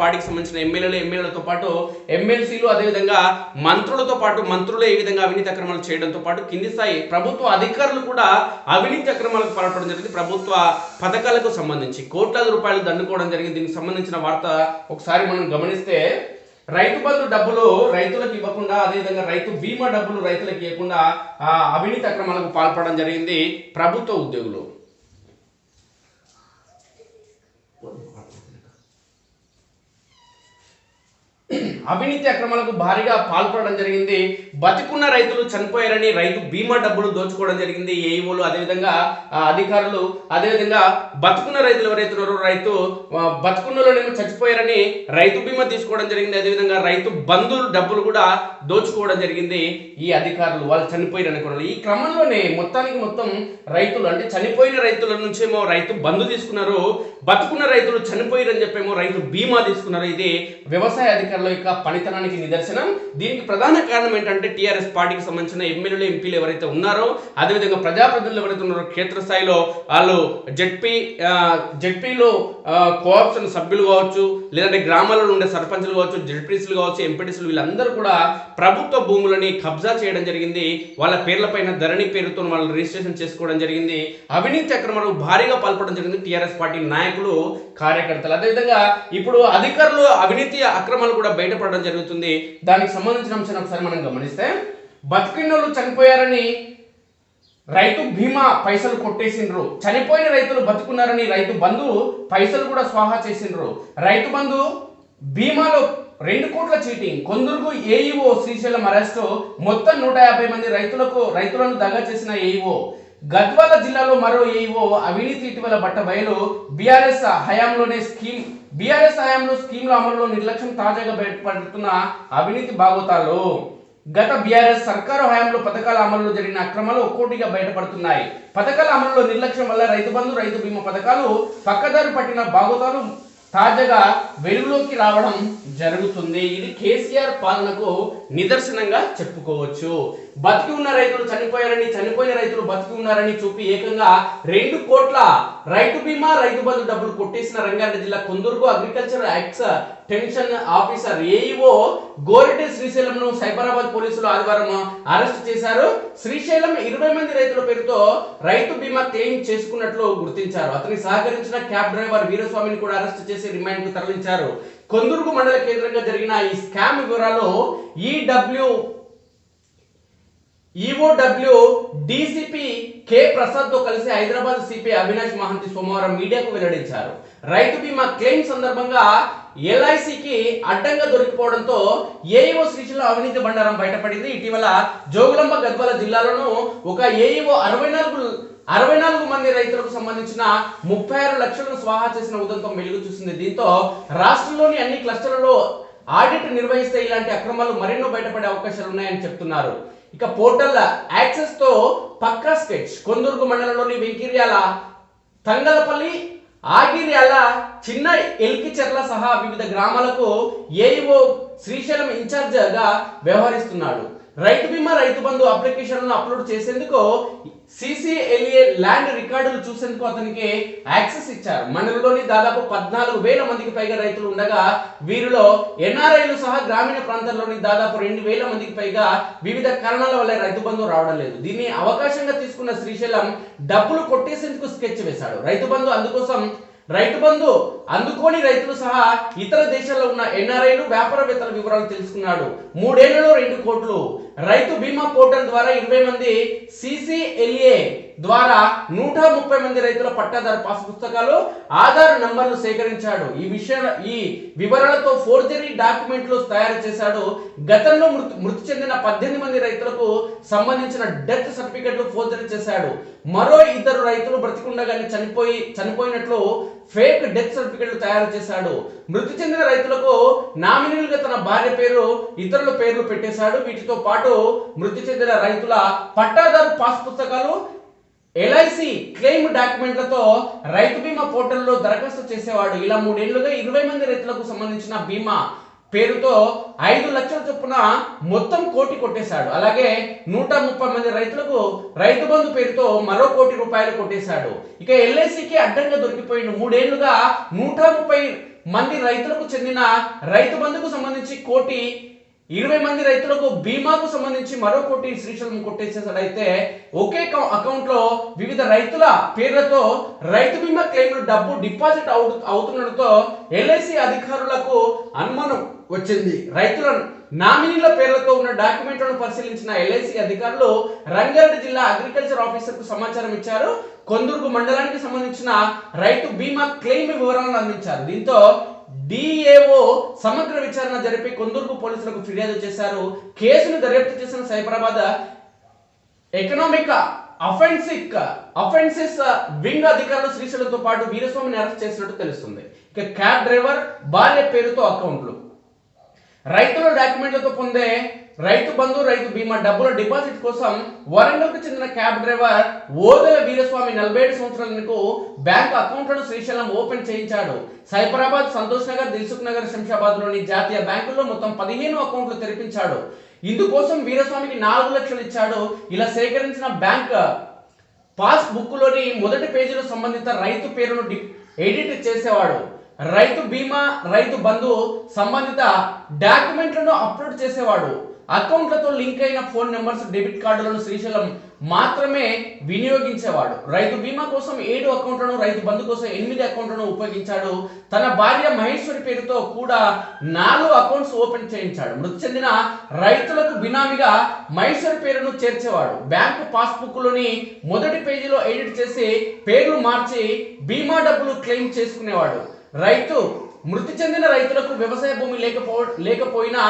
పార్టీకి సంబంధించిన ఎమ్మెల్యేలు ఎమ్మెల్యేలతో పాటు ఎమ్మెల్సీలు అదేవిధంగా మంత్రులతో పాటు మంత్రులు ఏ విధంగా అవినీతి అక్రమాలు చేయడంతో పాటు కింది స్థాయి ప్రభుత్వ అధికారులు కూడా అవినీతి అక్రమాలకు పాల్పడడం జరిగింది. ప్రభుత్వ పథకాలకు సంబంధించి కోట్లాది రూపాయలు దండుకోవడం జరిగింది. దీనికి సంబంధించిన వార్త ఒకసారి మనం గమనిస్తే రైతు బంధు డబ్బులు రైతులకు ఇవ్వకుండా అదేవిధంగా రైతు బీమా డబ్బులు రైతులకు ఇవ్వకుండా అవినీతి అక్రమాలకు పాల్పడడం జరిగింది ప్రభుత్వ ఉద్యోగులు. Yeah. అవినీతి అక్రమాలకు భారీగా పాల్పడడం జరిగింది. బతికున్న రైతులు చనిపోయారని రైతు బీమా డబ్బులు దోచుకోవడం జరిగింది. ఏఈఓలు అదేవిధంగా అధికారులు అదేవిధంగా బతుకున్న రైతులు ఎవరైతే ఉన్నారో రైతు బతుకున్నలోనేమో చచ్చిపోయారని రైతు బీమా తీసుకోవడం జరిగింది. అదేవిధంగా రైతు బంధువులు డబ్బులు కూడా దోచుకోవడం జరిగింది. ఈ అధికారులు వాళ్ళు చనిపోయారని కూడా ఈ క్రమంలోనే మొత్తానికి మొత్తం రైతులు అంటే చనిపోయిన రైతుల నుంచేమో రైతు బంధు తీసుకున్నారు. బతుకున్న రైతులు చనిపోయారని చెప్పేమో రైతు బీమా తీసుకున్నారు. ఇది వ్యవసాయ అధికారుల యొక్క పనితనానికి నిదర్శనం. దీనికి ప్రధాన కారణం ఏంటంటే టీఆర్ఎస్ పార్టీకి సంబంధించిన ఎమ్మెల్యేలు ఎంపీలు ఎవరైతే ఉన్నారో అదేవిధంగా ప్రజాప్రతినిధులు ఎవరైతే ఉన్నారో క్షేత్రస్థాయిలో వాళ్ళు జడ్పీ జడ్పీలో కోఆప్షన్ సభ్యులు కావచ్చు లేదంటే గ్రామాలలో ఉండే సర్పంచ్లు కావచ్చు జడ్పీసీలు కావచ్చు ఎంపీటీసీలు వీళ్ళందరూ కూడా ప్రభుత్వ భూములని కబ్జా చేయడం జరిగింది. వాళ్ళ పేర్లపైన ధరణి పేరుతో వాళ్ళు రిజిస్ట్రేషన్ చేసుకోవడం జరిగింది. అవినీతి అక్రమాలు భారీగా పాల్పడడం జరిగింది టీఆర్ఎస్ పార్టీ నాయకులు కార్యకర్తలు. అదేవిధంగా ఇప్పుడు అధికారులు అవినీతి అక్రమాలు కూడా బయటపడడం జరుగుతుంది. దానికి సంబంధించిన అంశాన్ని ఒకసారి మనం గమనిస్తే బతికినోళ్ళు చనిపోయారని రైతు బీమా పైసలు కొట్టేసిండ్రు. చనిపోయిన రైతులు బతుకున్నారని రైతు బంధు పైసలు కూడా స్వాహా చేసిండ్రు. రైతు బంధు బీమాలో రెండు కోట్ల చీటింగ్. కొందరుకు ఏఈఓ శ్రీశైలం అరెస్టు. మొత్తం నూట యాభై మంది రైతులకు రైతులను దగా చేసిన ఏఈఓ. గద్వాల జిల్లాలో మరో ఏఈఓ అవినీతి ఇటీవల బట్ట బయలు బీఆర్ఎస్ హయాంలోనే స్కీమ్ బీఆర్ఎస్ హయాంలో స్కీమ్ల అమలులో నిర్లక్ష్యం తాజాగా బయటపడుతున్న అవినీతి బాగోతాలు. గత బీఆర్ఎస్ సర్కారు హయాంలో పథకాల అమలులో జరిగిన అక్రమాలు ఒక్కోటిగా బయటపడుతున్నాయి. పథకాల అమలులో నిర్లక్ష్యం వల్ల రైతు బంధు రైతు బీమా పథకాలు పక్కదారి పట్టిన బాగోతాలు తాజాగా వెలుగులోకి రావడం జరుగుతుంది. ఇది కేసీఆర్ పాలనకు నిదర్శనంగా చెప్పుకోవచ్చు. బతికి ఉన్న రైతులు చనిపోయారని చనిపోయిన రైతులు బతికి ఉన్నారని చూపి ఏకంగా రెండు కోట్ల రైతు బీమా రైతు బంధు డబ్బులు కొట్టేసిన రంగారెడ్డి జిల్లా కొందరుకు agriculture extension officer AEO Goreddy శ్రీశైలంను Cyberabad పోలీసులు ఆదివారం అరెస్ట్ చేశారు. శ్రీశైలం ఇరవై మంది రైతుల పేరుతో రైతు బీమా క్లెయిమ్ చేసుకున్నట్లు గుర్తించారు. అతనికి సహకరించిన క్యాబ్ డ్రైవర్ వీరస్వామిని కూడా అరెస్ట్ చేసి రిమాండ్కు తరలించారు. కొందుర్గు మండల కేంద్రంగా జరిగిన ఈ స్కామ్ వివరాలు ఈడబ్ల్యూ ఈఓడబ్ల్యూ డీసీపీ కె ప్రసాద్తో కలిసి హైదరాబాద్ సిపి అవినాష్ మహంతి సోమవారం మీడియాకు వెల్లడించారు. రైతు బీమా క్లెయిమ్ సందర్భంగా ఎల్ఐసికి అడ్డంగా దొరికిపోవడంతో ఏఈఓ శ్రీశైల అవినీతి బండారం బయటపడింది. ఇటీవల జోగులంబ గద్వాల జిల్లాలోనూ ఒక ఏఈఓ అరవై నాలుగు అరవై నాలుగు మంది రైతులకు సంబంధించిన ముప్పై ఆరు లక్షలను స్వాహా చేసిన ఉదంతం వెలుగు చూసింది. దీంతో రాష్ట్రంలోని అన్ని క్లస్టర్లలో ఆడిట్ నిర్వహిస్తే ఇలాంటి అక్రమాలు మరెన్నో బయటపడే అవకాశాలు ఉన్నాయని చెప్తున్నారు. ఇక పోర్టల్ యాక్సెస్తో పక్కా స్కెచ్. కొందుర్గు మండలంలోని వెంకిర్యాల తంగలపల్లి ఆగిర్యాల చిన్న ఎల్కిచెర్ల సహా వివిధ గ్రామాలకు ఏఈఓ శ్రీశైలం ఇన్ఛార్జ్గా వ్యవహరిస్తున్నాడు. రైతు బీమా రైతు బంధు అప్లికేషన్లను అప్లోడ్ చేసేందుకు సిసిఎల్ఏ ల్యాండ్ రికార్డులు చూసేందుకు అతనికి యాక్సెస్ ఇచ్చారు. మండలంలోని దాదాపు పద్నాలుగు వేల మందికి పైగా రైతులు ఉండగా వీరిలో ఎన్ఆర్ఐలు సహా గ్రామీణ ప్రాంతాల్లోని దాదాపు రెండు వేల మందికి పైగా వివిధ కారణాల వల్ల రైతు బంధు రావడం లేదు. దీన్ని అవకాశంగా తీసుకున్న శ్రీశైలం డబ్బులు కొట్టేసేందుకు స్కెచ్ వేశాడు. రైతు బంధు అందుకోసం రైతు బంధు అందుకోని రైతులు సహా ఇతర దేశాల్లో ఉన్న ఎన్ఆర్ఐలు వ్యాపారవేత్తల వివరాలు తెలుసుకున్నాడు. మూడేళ్ళలో రెండు కోట్లు. రైతు బీమా పోర్టల్ ద్వారా ఇరవై మంది సిసిఎల్ఏ ద్వారా నూట ముప్పై మంది రైతుల పట్టాదారు పాస్ పుస్తకాలు ఆధార్ నంబర్లు సేకరించాడు. ఈ విషయ ఈ వివరాలతో ఫోర్జరీ డాక్యుమెంట్లు తయారు చేశాడు. గతంలో మృతి మృతి చెందిన పద్దెనిమిది మంది రైతులకు సంబంధించిన డెత్ సర్టిఫికెట్లు ఫోర్జరీ చేశాడు. మరో ఇద్దరు రైతులు బ్రతికుండగానే చనిపోయి చనిపోయినట్లు ఫేక్ డెత్ సర్టిఫికెట్లు తయారు చేశాడు. మృతి చెందిన రైతులకు నామినీలుగా తన భార్య పేరు ఇతరుల పేర్లు పెట్టేశాడు. వీటితో పాటు మృతి చెందిన రైతుల పట్టాదారు పాస్ పుస్తకాలు ఎల్ఐసి క్లెయిమ్ డాక్యుమెంట్లతో రైతు బీమా పోర్టల్లో దరఖాస్తు చేసేవాడు. ఇలా మూడేళ్ళుగా ఇరవై మంది రైతులకు సంబంధించిన బీమా పేరుతో ఐదు లక్షల చొప్పున మొత్తం కోటి కొట్టేశాడు. అలాగే నూట ముప్పై మంది రైతులకు రైతు బంధు పేరుతో మరో కోటి రూపాయలు కొట్టేశాడు. ఇక ఎల్ఐసికి అడ్డంగా దొరికిపోయిన మూడేళ్ళుగా నూట ముప్పై మంది రైతులకు చెందిన రైతు బంధుకు సంబంధించి కోటి ఇరవై మంది రైతులకు బీమాకు సంబంధించి మరో కోటి శ్రీశైలం కొట్టేసేసాడైతే ఒకే అకౌంట్లో వివిధ రైతుల పేర్లతో రైతు బీమా క్లెయిమ్లు డబ్బు డిపాజిట్ అవు అవుతుండటంతో ఎల్ఐసి అధికారులకు అనుమానం వచ్చింది. రైతుల నామినీల పేర్లతో ఉన్న డాక్యుమెంట్లను పరిశీలించిన ఎల్ఐసి అధికారులు రంగారెడ్డి జిల్లా అగ్రికల్చర్ ఆఫీసర్కు సమాచారం ఇచ్చారు. కొందుర్గు మండలానికి సంబంధించిన రైతు బీమా క్లెయిమ్ వివరాలను అందించారు. దీంతో డిఏఓ సమగ్ర విచారణ జరిపి కొందుర్గు పోలీసులకు ఫిర్యాదు చేశారు. కేసును దర్యాప్తు చేసిన Cyberabad economic offences offences wing అధికారులు శ్రీశైలంతో పాటు వీరస్వామిని అరెస్ట్ చేసినట్టు తెలుస్తుంది. ఇక క్యాబ్ డ్రైవర్ భార్య పేరుతో అకౌంట్లు. రైతుల డాక్యుమెంట్లతో పొందే రైతు బంధు రైతు బీమా డబ్బుల డిపాజిట్ కోసం వరంగల్కు చెందిన క్యాబ్ డ్రైవర్ ఓదెల వీరస్వామి నలభై ఏడు సంవత్సరాలకు బ్యాంక్ అకౌంట్లను శ్రీశైలం ఓపెన్ చేయించాడు. సైబరాబాద్ సంతోష్ నగర్ దిల్సుఖ్ నగర్ శంషాబాద్లోని జాతీయ బ్యాంకుల్లో మొత్తం పదిహేను అకౌంట్లు తెరిపించాడు. ఇందుకోసం వీరస్వామికి నాలుగు లక్షలు ఇచ్చాడు. ఇలా సేకరించిన బ్యాంక్ పాస్ బుక్లోని మొదటి పేజీలో సంబంధిత రైతు పేరును డి- ఎడిట్ చేసేవాడు. రైతు బీమా రైతు బంధు సంబంధిత డాక్యుమెంట్లను అప్లోడ్ చేసేవాడు. అకౌంట్లతో లింక్ అయిన ఫోన్ నెంబర్స్ డెబిట్ కార్డులను శ్రీశైలం మాత్రమే వినియోగించేవాడు. రైతు బీమా కోసం ఏడు అకౌంట్లను రైతు బంధు కోసం ఎనిమిది అకౌంట్లను ఉపయోగించాడు. తన భార్య మహేశ్వరి పేరుతో కూడా నాలుగు అకౌంట్స్ ఓపెన్ చేయించాడు. మృతి చెందిన రైతులకు బినామీగా మహేశ్వరి పేరును చేర్చేవాడు. బ్యాంకు పాస్బుక్లోని మొదటి పేజీలో ఎడిట్ చేసి పేర్లు మార్చి బీమా డబ్బులు క్లెయిమ్ చేసుకునేవాడు. రైతు మృతి చెందిన రైతులకు వ్యవసాయ భూమి లేకపో లేకపోయినా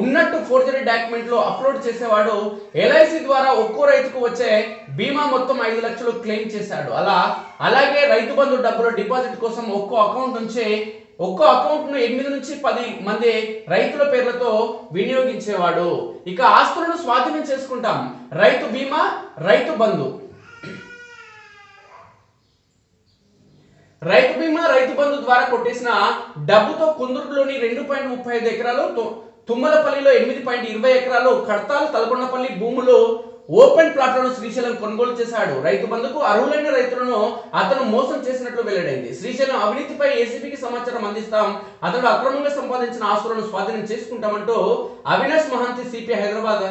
ఉన్నట్టు ఫోర్జరీ డాక్యుమెంట్లో అప్లోడ్ చేసేవాడు ఎల్ఐసి ద్వారా ఒక్కో రైతుకు వచ్చే బీమా మొత్తం ఐదు లక్షలు క్లెయిమ్ చేశాడు. అలా అలాగే రైతు బంధు డబ్బులు డిపాజిట్ కోసం ఒక్కో అకౌంట్ నుంచి ఒక్కో అకౌంట్ను ఎనిమిది నుంచి పది మంది రైతుల పేర్లతో వినియోగించేవాడు. ఇక ఆస్తులను స్వాధీనం చేసుకుంటాం. రైతు బీమా రైతు బంధు. రైతు బీమా రైతు బంధు ద్వారా కొట్టేసిన డబ్బుతో కుందూరులోని రెండు పాయింట్ ముప్పై ఐదు ఎకరాలు తు- తుమ్మలపల్లిలో ఎనిమిది పాయింట్ ఇరవై ఎకరాలు కడతాలు తలకొండపల్లి భూములు ఓపెన్ ప్లాట్లను శ్రీశైలం కొనుగోలు చేశాడు. రైతు బంధుకు అర్హులైన రైతులను అతను మోసం చేసినట్లు వెల్లడైంది. శ్రీశైలం అవినీతిపై ఏసీబీకి సమాచారం అందిస్తాం. అతడు అక్రమంగా సంపాదించిన ఆస్తులను స్వాధీనం చేసుకుంటామంటూ అవినాష్ మహంతి సిపి హైదరాబాద్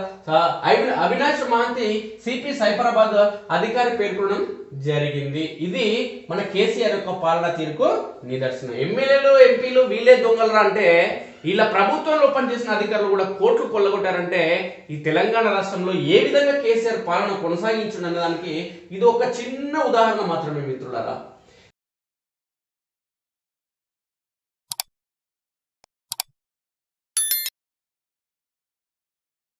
అవినాష్ మహంతి సిపి సైబరాబాద్ అధికారి పేర్కొనడం జరిగింది. ఇది మన కేసీఆర్ యొక్క పాలన తీరుకు నిదర్శనం. ఎమ్మెల్యేలు ఎంపీలు వీళ్ళే దొంగలరా అంటే ఇలా ప్రభుత్వంలో పనిచేసిన అధికారులు కూడా కోట్లు కొల్లగొట్టారంటే ఈ తెలంగాణ రాష్ట్రంలో ఏ విధంగా కేసీఆర్ పాలన కొనసాగించడం దానికి ఇది ఒక చిన్న ఉదాహరణ మాత్రమే మిత్రులారా.